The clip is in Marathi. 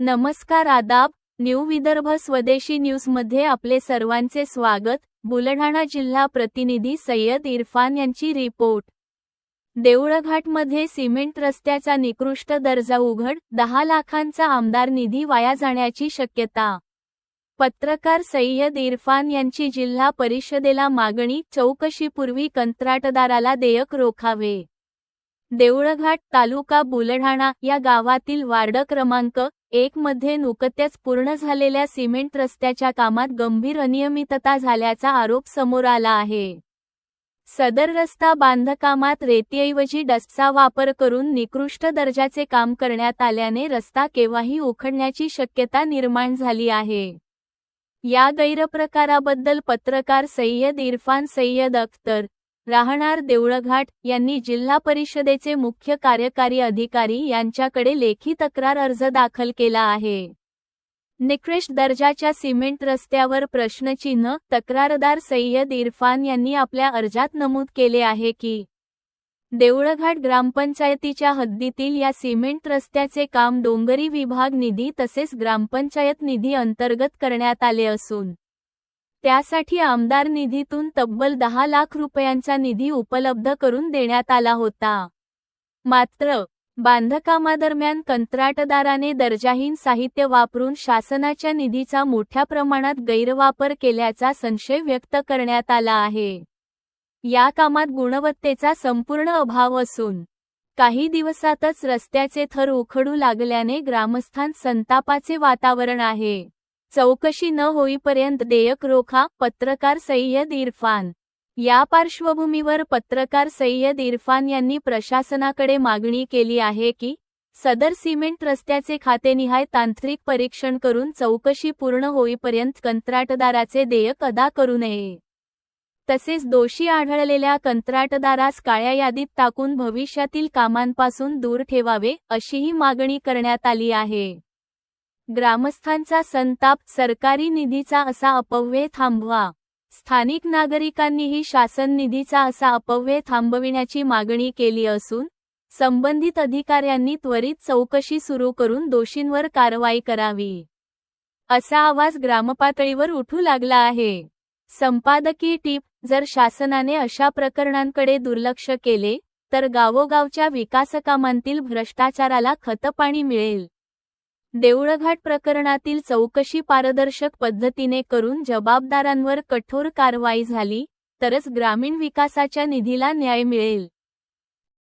नमस्कार आदाब न्यू विदर्भ स्वदेशी न्यूजमध्ये आपले सर्वांचे स्वागत. बुलढाणा जिल्हा प्रतिनिधी सय्यद इरफान यांची रिपोर्ट. देऊळघाटमध्ये सिमेंट रस्त्याचा निकृष्ट दर्जा उघड दहा लाखांचा आमदार निधी वाया जाण्याची शक्यता. पत्रकार सय्यद इरफान यांची जिल्हा परिषदेला मागणी चौकशीपूर्वी कंत्राटदाराला देयक रोखावे. देऊळघाट तालुका बुलढाणा या गावातील वार्ड क्रमांक एक मध्ये नुकत्याच पूर्ण झालेल्या सिमेंट रस्त्याच्या कामात गंभीर अनियमितता झाल्याचा आरोप समोर आला आहे. सदर रस्ता बांधकामात रेतीऐवजी डस्टचा वापर करून निकृष्ट दर्जाचे काम करण्यात आल्याने रस्ता केव्हाही उखडण्याची शक्यता निर्माण झाली आहे. या गैरप्रकाराबद्दल पत्रकार सय्यद इरफान सय्यद अख्तर राहणार देवळघाट यांनी जिल्हा परिषदेचे मुख्य कार्यकारी अधिकारी यांच्याकडे लेखी तक्रार अर्ज दाखल केला आहे. निकृष्ट दर्जाच्या सिमेंट रस्त्यावर प्रश्नचिन्ह तक्रारदार सय्यद इरफान यांनी आपल्या अर्जात नमूद केले आहे की देऊळघाट ग्रामपंचायतीच्या हद्दीतील या सिमेंट रस्त्याचे काम डोंगरी विभाग निधी तसेच ग्रामपंचायत निधी अंतर्गत करण्यात आले असून त्यासाठी आमदार निधीतून तब्बल दहा लाख रुपयांचा निधी उपलब्ध करून देण्यात आला होता. मात्र बांधकामादरम्यान कंत्राटदाराने दर्जाहीन साहित्य वापरून शासनाच्या निधीचा मोठ्या प्रमाणात गैरवापर केल्याचा संशय व्यक्त करण्यात आला आहे. या कामात गुणवत्तेचा संपूर्ण अभाव असून काही दिवसातच रस्त्याचे थर उखडू लागल्याने ग्रामस्थांत संतापाचे वातावरण आहे. चौकशी न होईपर्यंत देयक रोखा पत्रकार सय्यद इरफान. या पार्श्वभूमीवर पत्रकार सय्यद इरफान यांनी प्रशासनाकडे मागणी केली आहे की सदर सिमेंट रस्त्याचे खातेनिहाय तांत्रिक परीक्षण करून चौकशी पूर्ण होईपर्यंत कंत्राटदाराचे देयक अदा करू नये. तसेच दोषी आढळलेल्या कंत्राटदारास काळ्या यादीत टाकून भविष्यातील कामांपासून दूर ठेवावे अशीही मागणी करण्यात आली आहे. ग्रामस्थांचा संताप सरकारी निधीचा असा अपव्यय थांबवा. स्थानिक नागरिकांनीही शासन निधीचा असा अपव्यय थांबविण्याची मागणी केली असून संबंधित अधिकाऱ्यांनी त्वरित चौकशी सुरू करून दोषींवर कारवाई करावी. असा आवाज ग्रामपातळीवर उठू लागला आहे. संपादकीय टीप जर शासनाने अशा प्रकरणांकडे दुर्लक्ष केले तर गावोगावच्या विकासकामांतील भ्रष्टाचाराला खतपाणी मिळेल. देऊळघाट प्रकरणातील चौकशी पारदर्शक पद्धतीने करून जबाबदारांवर कठोर कारवाई झाली तरच ग्रामीण विकासाच्या निधीला न्याय मिळेल.